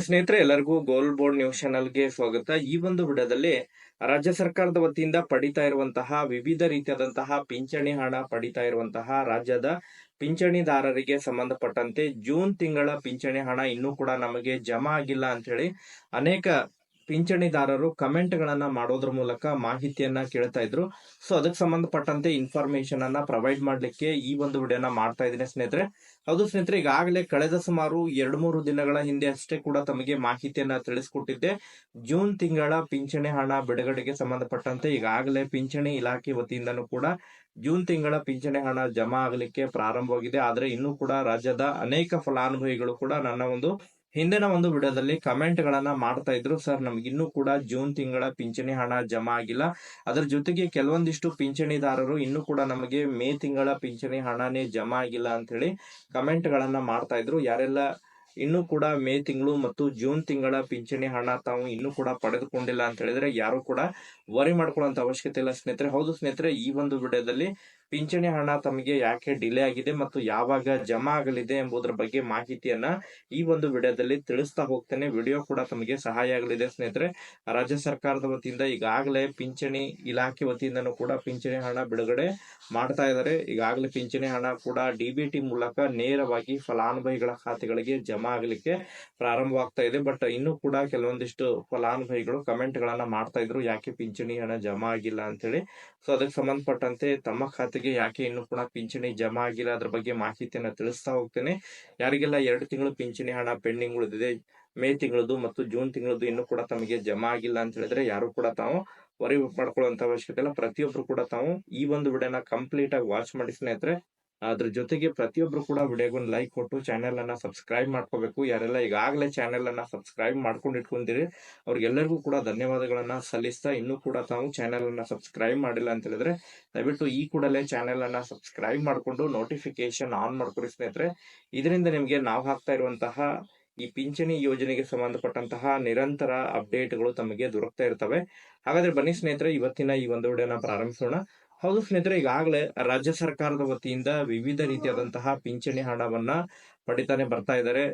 ಸ್ನೇಹಿತರೆ, ಎಲ್ಲರಿಗೂ ಗೋಲ್ board news ಚಾನಲ್ಗೆ ಸ್ವಾಗತ. ಈ ಒಂದು ವಿಡಿಯೋದಲ್ಲಿ ರಾಜ್ಯ ಸರ್ಕಾರದ ವತಿಯಿಂದ ಪಡಿತಾ ಇರುವಂತಹ ವಿವಿಧ ರೀತಿಯಾದಂತಹ ಪಿಂಚಣಿ ಹಣ ಪಡಿತಾ ಇರುವಂತಹ ರಾಜ್ಯದ ಪಿಂಚಣಿದಾರರಿಗೆ ಸಂಬಂಧಪಟ್ಟಂತೆ ಜೂನ್ ತಿಂಗಳ ಪಿಂಚಣಿ ಹಣ ಇನ್ನೂ ಕೂಡ ನಮಗೆ ಜಮಾ ಆಗಿಲ್ಲ ಅಂತ ಹೇಳಿ ಅನೇಕ ಪಿಂಚಣಿದಾರರು ಕಮೆಂಟ್ ಗಳನ್ನ ಮಾಡೋದ್ರ ಮೂಲಕ ಮಾಹಿತಿಯನ್ನ ಕೇಳ್ತಾ ಇದ್ರು. ಸೊ, ಅದಕ್ಕೆ ಸಂಬಂಧಪಟ್ಟಂತೆ ಇನ್ಫಾರ್ಮೇಶನ್ ಅನ್ನ ಪ್ರೊವೈಡ್ ಮಾಡ್ಲಿಕ್ಕೆ ಈ ಒಂದು ವಿಡಿಯೋನ ಮಾಡ್ತಾ ಇದ್ದೀನಿ ಸ್ನೇಹಿತರೆ. ಹೌದು ಸ್ನೇಹಿತರೆ, ಈಗಾಗಲೇ ಕಳೆದ ಸುಮಾರು ಎರಡು ಮೂರು ದಿನಗಳ ಹಿಂದೆ ಅಷ್ಟೇ ಕೂಡ ತಮಗೆ ಮಾಹಿತಿಯನ್ನ ತಿಳಿಸ್ಕೊಟ್ಟಿದ್ದೆ. ಜೂನ್ ತಿಂಗಳ ಪಿಂಚಣಿ ಹಣ ಬಿಡುಗಡೆಗೆ ಸಂಬಂಧಪಟ್ಟಂತೆ ಈಗಾಗಲೇ ಪಿಂಚಣಿ ಇಲಾಖೆ ವತಿಯಿಂದನೂ ಕೂಡ ಜೂನ್ ತಿಂಗಳ ಪಿಂಚಣಿ ಹಣ ಜಮಾ ಆಗಲಿಕ್ಕೆ ಪ್ರಾರಂಭವಾಗಿದೆ. ಆದರೆ ಇನ್ನೂ ಕೂಡ ರಾಜ್ಯದ ಅನೇಕ ಫಲಾನುಭವಿಗಳು ಕೂಡ ನನ್ನ ಒಂದು ಹಿಂದಿನ ಒಂದು ವಿಡಿಯೋದಲ್ಲಿ ಕಮೆಂಟ್ ಗಳನ್ನ ಮಾಡ್ತಾ ಇದ್ರು. ಸರ್ ನಮ್ಗೆ ಇನ್ನೂ ಕೂಡ ಜೂನ್ ತಿಂಗಳ ಪಿಂಚಣಿ ಹಣ ಜಮಾ ಆಗಿಲ್ಲ. ಅದರ ಜೊತೆಗೆ ಕೆಲವೊಂದಿಷ್ಟು ಪಿಂಚಣಿದಾರರು ಇನ್ನೂ ಕೂಡ ನಮಗೆ ಮೇ ತಿಂಗಳ ಪಿಂಚಣಿ ಹಣನೇ ಜಮಾ ಆಗಿಲ್ಲ ಅಂತ ಹೇಳಿ ಕಮೆಂಟ್ ಗಳನ್ನ ಮಾಡ್ತಾ ಇದ್ರು. ಯಾರೆಲ್ಲ ಇನ್ನೂ ಕೂಡ ಮೇ ತಿಂಗಳು ಮತ್ತು ಜೂನ್ ತಿಂಗಳ ಪಿಂಚಣಿ ಹಣ ತಾವು ಇನ್ನೂ ಕೂಡ ಪಡೆದುಕೊಂಡಿಲ್ಲ ಅಂತ ಹೇಳಿದ್ರೆ ಯಾರು ಕೂಡ ವರಿ ಮಾಡ್ಕೊಳ್ಳುವಂತ ಅವಶ್ಯಕತೆ ಇಲ್ಲ. ಸ್ನೇಹಿತರೆ, ಹೌದು ಸ್ನೇಹಿತರೆ, ಈ ಒಂದು ವಿಡಿಯೋದಲ್ಲಿ ಪಿಂಚಣಿ ಹಣ ತಮಗೆ ಯಾಕೆ ಡಿಲೇ ಆಗಿದೆ ಮತ್ತು ಯಾವಾಗ ಜಮಾ ಆಗಲಿದೆ ಎಂಬುದರ ಬಗ್ಗೆ ಮಾಹಿತಿಯನ್ನ ಈ ಒಂದು ವಿಡಿಯೋದಲ್ಲಿ ತಿಳಿಸ್ತಾ ಹೋಗ್ತೇನೆ. ವಿಡಿಯೋ ಕೂಡ ತಮಗೆ ಸಹಾಯ ಆಗಲಿದೆ ಸ್ನೇಹಿತರೆ. ರಾಜ್ಯ ಸರ್ಕಾರದ ವತಿಯಿಂದ ಈಗಾಗಲೇ ಪಿಂಚಣಿ ಇಲಾಖೆ ವತಿಯಿಂದನೂ ಕೂಡ ಪಿಂಚಣಿ ಹಣ ಬಿಡುಗಡೆ ಮಾಡ್ತಾ ಇದ್ದಾರೆ. ಈಗಾಗಲೇ ಪಿಂಚಣಿ ಹಣ ಕೂಡ ಡಿಬಿಟಿ ಮೂಲಕ ನೇರವಾಗಿ ಫಲಾನುಭವಿಗಳ ಖಾತೆಗಳಿಗೆ ಜಮಾ ಆಗಲಿಕ್ಕೆ ಪ್ರಾರಂಭವಾಗ್ತಾ ಇದೆ. ಬಟ್ ಇನ್ನೂ ಕೂಡ ಕೆಲವೊಂದಿಷ್ಟು ಫಲಾನುಭವಿಗಳು ಕಮೆಂಟ್ ಗಳನ್ನ ಮಾಡ್ತಾ ಇದ್ರು. ಯಾಕೆ ಪಿಂಚಣಿ ಹಣ ಜಮಾ ಆಗಿಲ್ಲ ಅಂತ ಹೇಳಿ ಸೊ ಅದಕ್ಕೆ ಸಂಬಂಧಪಟ್ಟಂತೆ ತಮ್ಮ ಖಾತೆಗೆ ಯಾಕೆ ಇನ್ನೂ ಕೂಡ ಪಿಂಚಣಿ ಜಮಾ ಆಗಿಲ್ಲ ಅದ್ರ ಬಗ್ಗೆ ಮಾಹಿತಿಯನ್ನ ತಿಳಿಸ್ತಾ ಹೋಗ್ತೇನೆ. ಯಾರಿಗೆಲ್ಲ ಎರಡು ತಿಂಗಳು ಪಿಂಚಣಿ ಹಣ ಪೆಂಡಿಂಗ್ ಉಳಿದಿದೆ, ಮೇ ತಿಂಗಳದು ಮತ್ತು ಜೂನ್ ತಿಂಗಳದು ಇನ್ನೂ ಕೂಡ ತಮಗೆ ಜಮಾ ಆಗಿಲ್ಲ ಅಂತ ಹೇಳಿದ್ರೆ ಯಾರು ಕೂಡ ತಾವು ವರಿ ಮಾಡ್ಕೊಳ್ಳುವಂತ ಅವಶ್ಯಕತೆ ಇಲ್ಲ. ಪ್ರತಿಯೊಬ್ರು ಕೂಡ ತಾವು ಈ ಒಂದು ವಿಡಿಯೋನ ಕಂಪ್ಲೀಟ್ ಆಗಿ ವಾಚ್ ಮಾಡಿ ಸ್ನೇಹಿತರೆ. ಅದ್ರ ಜೊತೆಗೆ ಪ್ರತಿಯೊಬ್ರು ಕೂಡ ವಿಡಿಯೋಗೊಂದು ಲೈಕ್ ಕೊಟ್ಟು ಚಾನೆಲ್ ಅನ್ನ ಸಬ್ಸ್ಕ್ರೈಬ್ ಮಾಡ್ಕೋಬೇಕು. ಯಾರೆಲ್ಲ ಈಗಾಗಲೇ ಚಾನೆಲ್ ಅನ್ನ ಸಬ್ಸ್ಕ್ರೈಬ್ ಮಾಡ್ಕೊಂಡು ಇಟ್ಕೊಂಡಿರಿ, ಅವ್ರಿಗೆಲ್ಲರಿಗೂ ಕೂಡ ಧನ್ಯವಾದಗಳನ್ನ ಸಲ್ಲಿಸ್ತಾ ಇನ್ನೂ ಕೂಡ ತಾವು ಚಾನೆಲ್ ಅನ್ನ ಸಬ್ಸ್ಕ್ರೈಬ್ ಮಾಡಿಲ್ಲ ಅಂತ ಹೇಳಿದ್ರೆ, ದಯವಿಟ್ಟು ಈ ಕೂಡಲೇ ಚಾನೆಲ್ ಅನ್ನ ಸಬ್ಸ್ಕ್ರೈಬ್ ಮಾಡಿಕೊಂಡು ನೋಟಿಫಿಕೇಶನ್ ಆನ್ ಮಾಡ್ಕೊರಿ ಸ್ನೇಹಿತರೆ. ಇದರಿಂದ ನಿಮಗೆ ನಾವು ಹಾಕ್ತಾ ಇರುವಂತಹ ಈ ಪಿಂಚಣಿ ಯೋಜನೆಗೆ ಸಂಬಂಧಪಟ್ಟಂತಹ ನಿರಂತರ ಅಪ್ಡೇಟ್ಗಳು ತಮಗೆ ದೊರಕ್ತಾ ಇರ್ತವೆ. ಹಾಗಾದ್ರೆ ಬನ್ನಿ ಸ್ನೇಹಿತರೆ, ಇವತ್ತಿನ ಈ ಒಂದು ವಿಡಿಯೋನ ಪ್ರಾರಂಭಿಸೋಣ. ಹೌದು ಸ್ನೇಹಿತರೆ, ಈಗಾಗಲೇ ರಾಜ್ಯ ಸರ್ಕಾರದ ವತಿಯಿಂದ ವಿವಿಧ ರೀತಿಯಾದಂತಹ ಪಿಂಚಣಿ ಹಣವನ್ನ ಪಡಿತಾನೆ ಬರ್ತಾ ಇದ್ದಾರೆ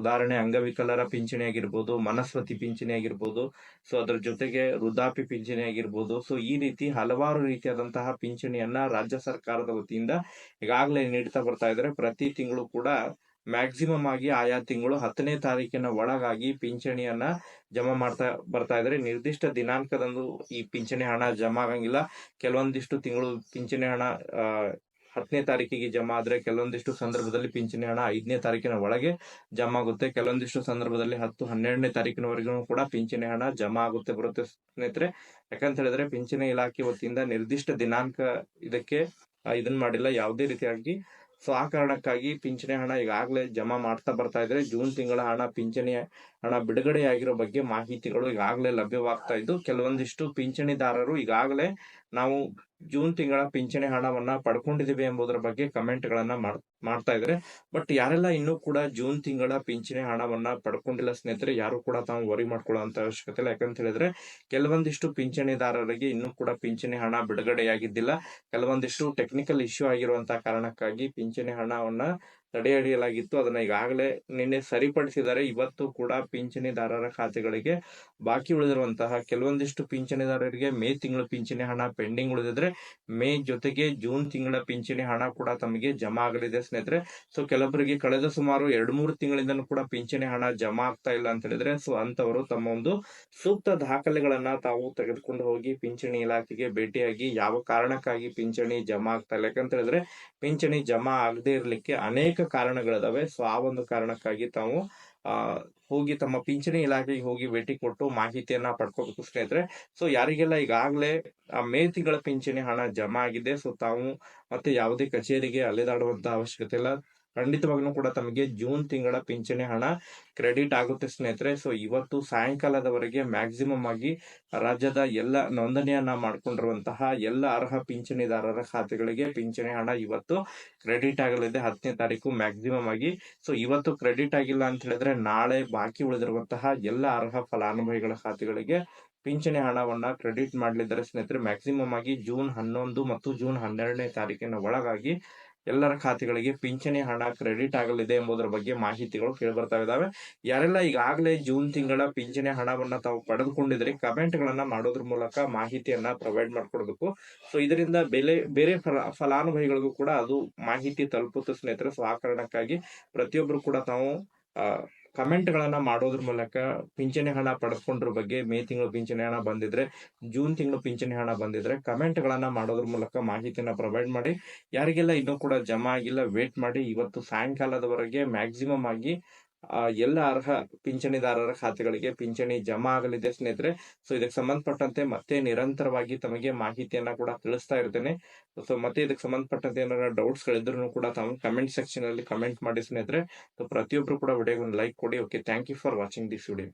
ಉದಾಹರಣೆ ಅಂಗವಿಕಲರ ಪಿಂಚಣಿ ಆಗಿರ್ಬೋದು ಮನಸ್ವತಿ ಪಿಂಚಣಿ ಆಗಿರ್ಬೋದು, ಸೊ ಅದರ ಜೊತೆಗೆ ವೃದ್ಧಾಪಿ ಪಿಂಚಣಿ ಆಗಿರ್ಬೋದು. ಸೊ ಈ ರೀತಿ ಹಲವಾರು ರೀತಿಯಾದಂತಹ ಪಿಂಚಣಿಯನ್ನ ರಾಜ್ಯ ಸರ್ಕಾರದ ವತಿಯಿಂದ ಈಗಾಗಲೇ ನೀಡ್ತಾ ಬರ್ತಾ ಇದ್ದಾರೆ ಪ್ರತಿ ತಿಂಗಳು ಕೂಡ ಮ್ಯಾಕ್ಸಿಮಮ್ ಆಗಿ ಆಯಾ ತಿಂಗಳು ಹತ್ತನೇ ತಾರೀಕಿನ ಒಳಗಾಗಿ ಪಿಂಚಣಿಯನ್ನ ಜಮಾ ಮಾಡ್ತಾ ಬರ್ತಾ ಇದ್ದಾರೆ. ನಿರ್ದಿಷ್ಟ ದಿನಾಂಕದಂದು ಈ ಪಿಂಚಣಿ ಹಣ ಜಮಾ ಆಗಂಗಿಲ್ಲ. ಕೆಲವೊಂದಿಷ್ಟು ತಿಂಗಳು ಪಿಂಚಣಿ ಹಣ ಹತ್ತನೇ ತಾರೀಕಿಗೆ ಜಮಾ ಆದ್ರೆ ಕೆಲವೊಂದಿಷ್ಟು ಸಂದರ್ಭದಲ್ಲಿ ಪಿಂಚಣಿ ಹಣ ಐದನೇ ತಾರೀಕಿನ ಒಳಗೆ ಜಮಾ ಆಗುತ್ತೆ. ಕೆಲವೊಂದಿಷ್ಟು ಸಂದರ್ಭದಲ್ಲಿ ಹತ್ತು, ಹನ್ನೆರಡನೇ ತಾರೀಕಿನವರೆಗೂ ಕೂಡ ಪಿಂಚಣಿ ಹಣ ಜಮಾ ಆಗುತ್ತೆ ಬರುತ್ತೆ ಸ್ನೇಹಿತರೆ. ಯಾಕಂತ ಹೇಳಿದ್ರೆ ಪಿಂಚಣಿ ಇಲಾಖೆ ವತಿಯಿಂದ ನಿರ್ದಿಷ್ಟ ದಿನಾಂಕ ಇದಕ್ಕೆ ಇದನ್ನ ಮಾಡಿಲ್ಲ. ಯಾವುದೇ ರೀತಿಯಾಗಿ ಸೊ ಆ ಕಾರಣಕ್ಕಾಗಿ ಪಿಂಚಣಿ ಹಣ ಈಗಾಗಲೇ ಜಮಾ ಮಾಡ್ತಾ ಬರ್ತಾ ಇದ್ರೆ ಜೂನ್ ತಿಂಗಳ ಹಣ ಪಿಂಚಣಿ ಹಣ ಬಿಡುಗಡೆಯಾಗಿರೋ ಬಗ್ಗೆ ಮಾಹಿತಿಗಳು ಈಗಾಗಲೇ ಲಭ್ಯವಾಗ್ತಾ ಇದ್ದು, ಕೆಲವೊಂದಿಷ್ಟು ಪಿಂಚಣಿದಾರರು ಈಗಾಗಲೇ ನಾವು ಜೂನ್ ತಿಂಗಳ ಪಿಂಚಣಿ ಹಣವನ್ನ ಪಡ್ಕೊಂಡಿದ್ದೀವಿ ಎಂಬುದರ ಬಗ್ಗೆ ಕಮೆಂಟ್ ಗಳನ್ನ ಮಾಡ್ತಾ ಇದ್ರೆ ಬಟ್ ಯಾರೆಲ್ಲ ಇನ್ನೂ ಕೂಡ ಜೂನ್ ತಿಂಗಳ ಪಿಂಚಣಿ ಹಣವನ್ನ ಪಡ್ಕೊಂಡಿಲ್ಲ ಸ್ನೇಹಿತರೆ, ಯಾರು ಕೂಡ ತಾವು ವರಿ ಮಾಡ್ಕೊಳ್ಳುವಂತ ಅವಶ್ಯಕತೆ ಇಲ್ಲ. ಯಾಕಂತ ಹೇಳಿದ್ರೆ, ಕೆಲವೊಂದಿಷ್ಟು ಪಿಂಚಣಿದಾರರಿಗೆ ಇನ್ನೂ ಕೂಡ ಪಿಂಚಣಿ ಹಣ ಬಿಡುಗಡೆಯಾಗಿದ್ದಿಲ್ಲ. ಕೆಲವೊಂದಿಷ್ಟು ಟೆಕ್ನಿಕಲ್ ಇಶ್ಯೂ ಆಗಿರುವಂತಹ ಕಾರಣಕ್ಕಾಗಿ ಪಿಂಚಣಿ ಹಣವನ್ನ ತಡೆ ಹಿಡಿಯಲಾಗಿತ್ತು ಅದನ್ನ ಈಗಾಗಲೇ ನಿನ್ನೆ ಸರಿಪಡಿಸಿದರೆ ಇವತ್ತು ಕೂಡ ಪಿಂಚಣಿದಾರರ ಖಾತೆಗಳಿಗೆ ಬಾಕಿ ಉಳಿದಿರುವಂತಹ ಕೆಲವೊಂದಿಷ್ಟು ಪಿಂಚಣಿದಾರರಿಗೆ ಮೇ ತಿಂಗಳ ಪಿಂಚಣಿ ಹಣ ಪೆಂಡಿಂಗ್ ಉಳಿದಿದ್ರೆ, ಮೇ ಜೊತೆಗೆ ಜೂನ್ ತಿಂಗಳ ಪಿಂಚಣಿ ಹಣ ಕೂಡ ತಮಗೆ ಜಮಾ ಆಗಲಿದೆ ಸ್ನೇಹಿತರೆ. ಸೊ ಕೆಲವರಿಗೆ ಕಳೆದ ಸುಮಾರು ಎರಡು ಮೂರು ತಿಂಗಳಿಂದ ಕೂಡ ಪಿಂಚಣಿ ಹಣ ಜಮಾ ಆಗ್ತಾ ಇಲ್ಲ ಅಂತ ಹೇಳಿದ್ರೆ ಸೊ ಅಂತವರು ತಮ್ಮ ಒಂದು ಸೂಕ್ತ ದಾಖಲೆಗಳನ್ನ ತಾವು ತೆಗೆದುಕೊಂಡು ಹೋಗಿ ಪಿಂಚಣಿ ಇಲಾಖೆಗೆ ಭೇಟಿಯಾಗಿ ಯಾವ ಕಾರಣಕ್ಕಾಗಿ ಪಿಂಚಣಿ ಜಮಾ ಆಗ್ತಾ ಇಲ್ಲ ಯಾಕಂತ ಹೇಳಿದ್ರೆ, ಪಿಂಚಣಿ ಜಮಾ ಆಗದೆ ಇರಲಿಕ್ಕೆ ಅನೇಕ ಕಾರಣಗಳಿದಾವೆ. ಸೊ, ಆ ಒಂದು ಕಾರಣಕ್ಕಾಗಿ ತಾವು ಹೋಗಿ ತಮ್ಮ ಪಿಂಚಣಿ ಇಲಾಖೆಗೆ ಹೋಗಿ ಭೇಟಿ ಕೊಟ್ಟು ಮಾಹಿತಿಯನ್ನ ಪಡ್ಕೋಬೇಕು ಸ್ನೇಹಿತರೆ. ಸೊ, ಯಾರಿಗೆಲ್ಲ ಈಗಾಗಲೇ, ಆ, ಮೇ ತಿಂಗಳ ಪಿಂಚಣಿ ಹಣ ಜಮಾ ಆಗಿದೆ. ಸೊ, ತಾವು ಮತ್ತೆ ಯಾವುದೇ ಕಚೇರಿಗೆ ಅಲೆದಾಡುವಂತ ಅವಶ್ಯಕತೆ ಇಲ್ಲ. ಖಂಡಿತವಾಗ್ಲೂ ಕೂಡ ತಮಗೆ ಜೂನ್ ತಿಂಗಳ ಪಿಂಚಣಿ ಹಣ ಕ್ರೆಡಿಟ್ ಆಗುತ್ತೆ ಸ್ನೇಹಿತರೆ. ಸೊ ಇವತ್ತು ಸಾಯಂಕಾಲದವರೆಗೆ ಮ್ಯಾಕ್ಸಿಮಮ್ ಆಗಿ ರಾಜ್ಯದ ಎಲ್ಲ ನೋಂದಣಿಯನ್ನ ಮಾಡ್ಕೊಂಡಿರುವಂತಹ ಎಲ್ಲ ಅರ್ಹ ಪಿಂಚಣಿದಾರರ ಖಾತೆಗಳಿಗೆ ಪಿಂಚಣಿ ಹಣ ಇವತ್ತು ಕ್ರೆಡಿಟ್ ಆಗಲಿದೆ. ಹತ್ತನೇ ತಾರೀಕು ಮ್ಯಾಕ್ಸಿಮಮ್ ಆಗಿ. ಸೊ ಇವತ್ತು ಕ್ರೆಡಿಟ್ ಆಗಿಲ್ಲ ಅಂತ ಹೇಳಿದ್ರೆ ನಾಳೆ ಬಾಕಿ ಉಳಿದಿರುವಂತಹ ಎಲ್ಲ ಅರ್ಹ ಫಲಾನುಭವಿಗಳ ಖಾತೆಗಳಿಗೆ ಪಿಂಚಣಿ ಹಣವನ್ನ ಕ್ರೆಡಿಟ್ ಮಾಡಲಿದ್ದಾರೆ ಸ್ನೇಹಿತರೆ. ಮ್ಯಾಕ್ಸಿಮಮ್ ಆಗಿ ಜೂನ್ ಹನ್ನೊಂದು ಮತ್ತು ಜೂನ್ ಹನ್ನೆರಡನೇ ತಾರೀಕಿನ ಒಳಗಾಗಿ ಎಲ್ಲರ ಖಾತೆಗಳಿಗೆ ಪಿಂಚಣಿ ಹಣ ಕ್ರೆಡಿಟ್ ಆಗಲಿದೆ ಎಂಬುದರ ಬಗ್ಗೆ ಮಾಹಿತಿಗಳು ಕೇಳಿ ಇದ್ದಾವೆ ಯಾರೆಲ್ಲ ಈಗಾಗಲೇ ಜೂನ್ ತಿಂಗಳ ಪಿಂಚಣಿ ಹಣವನ್ನ ತಾವು ಪಡೆದುಕೊಂಡಿದ್ರೆ ಕಮೆಂಟ್ ಗಳನ್ನ ಮಾಡೋದ್ರ ಮೂಲಕ ಮಾಹಿತಿಯನ್ನ ಪ್ರೊವೈಡ್ ಮಾಡ್ಕೊಡ್ಬೇಕು. ಸೊ, ಇದರಿಂದ ಬೆಲೆ, ಬೇರೆ ಫಲ, ಫಲಾನುಭವಿಗಳಿಗೂ ಕೂಡ ಅದು ಮಾಹಿತಿ ತಲುಪುತ್ತೆ ಸ್ನೇಹಿತರೆ. ಸೊ, ಆ ಕಾರಣಕ್ಕಾಗಿ ಪ್ರತಿಯೊಬ್ಬರು ಕೂಡ ತಾವು ಕಮೆಂಟ್ ಗಳನ್ನ ಮಾಡೋದ್ರ ಮೂಲಕ ಪಿಂಚಣಿ ಹಣ ಪಡೆದುಕೊಂಡ್ರ ಬಗ್ಗೆ ಮೇ ತಿಂಗಳು ಪಿಂಚಣಿ ಹಣ ಬಂದಿದ್ರೆ, ಜೂನ್ ತಿಂಗಳು ಪಿಂಚಣಿ ಹಣ ಬಂದಿದ್ರೆ ಕಮೆಂಟ್ ಗಳನ್ನ ಮಾಡೋದ್ರ ಮೂಲಕ ಮಾಹಿತಿನ ಪ್ರೊವೈಡ್ ಮಾಡಿ. ಯಾರಿಗೆಲ್ಲ ಇನ್ನೂ ಕೂಡ ಜಮಾ ಆಗಿಲ್ಲ, ವೇಟ್ ಮಾಡಿ ಇವತ್ತು ಸಾಯಂಕಾಲದವರೆಗೆ ಮ್ಯಾಕ್ಸಿಮಮ್ ಆಗಿ ಎಲ್ಲ ಅರ್ಹ ಪಿಂಚಣಿದಾರರ ಖಾತೆಗಳಿಗೆ ಪಿಂಚಣಿ ಜಮಾ ಆಗಲಿದೆ ಸ್ನೇಹಿತರೆ. ಸೊ ಇದಕ್ಕೆ ಸಂಬಂಧಪಟ್ಟಂತೆ ಮತ್ತೆ ನಿರಂತರವಾಗಿ ತಮಗೆ ಮಾಹಿತಿಯನ್ನ ಕೂಡ ತಿಳಿಸ್ತಾ ಇರ್ತೇನೆ. ಸೊ ಮತ್ತೆ ಇದಕ್ಕೆ ಸಂಬಂಧಪಟ್ಟಂತೆ ಏನಾರ ಡೌಟ್ಸ್ ಗಳಿದ್ರು ಕೂಡ ತಮ್ಮ ಕಮೆಂಟ್ ಸೆಕ್ಷನ್ ಅಲ್ಲಿ ಕಮೆಂಟ್ ಮಾಡಿ ಸ್ನೇಹಿತರೆ. ಪ್ರತಿಯೊಬ್ರು ಕೂಡ ವಿಡಿಯೋಗೆ ಒಂದು ಲೈಕ್ ಕೊಡಿ. Okay thank you for watching this video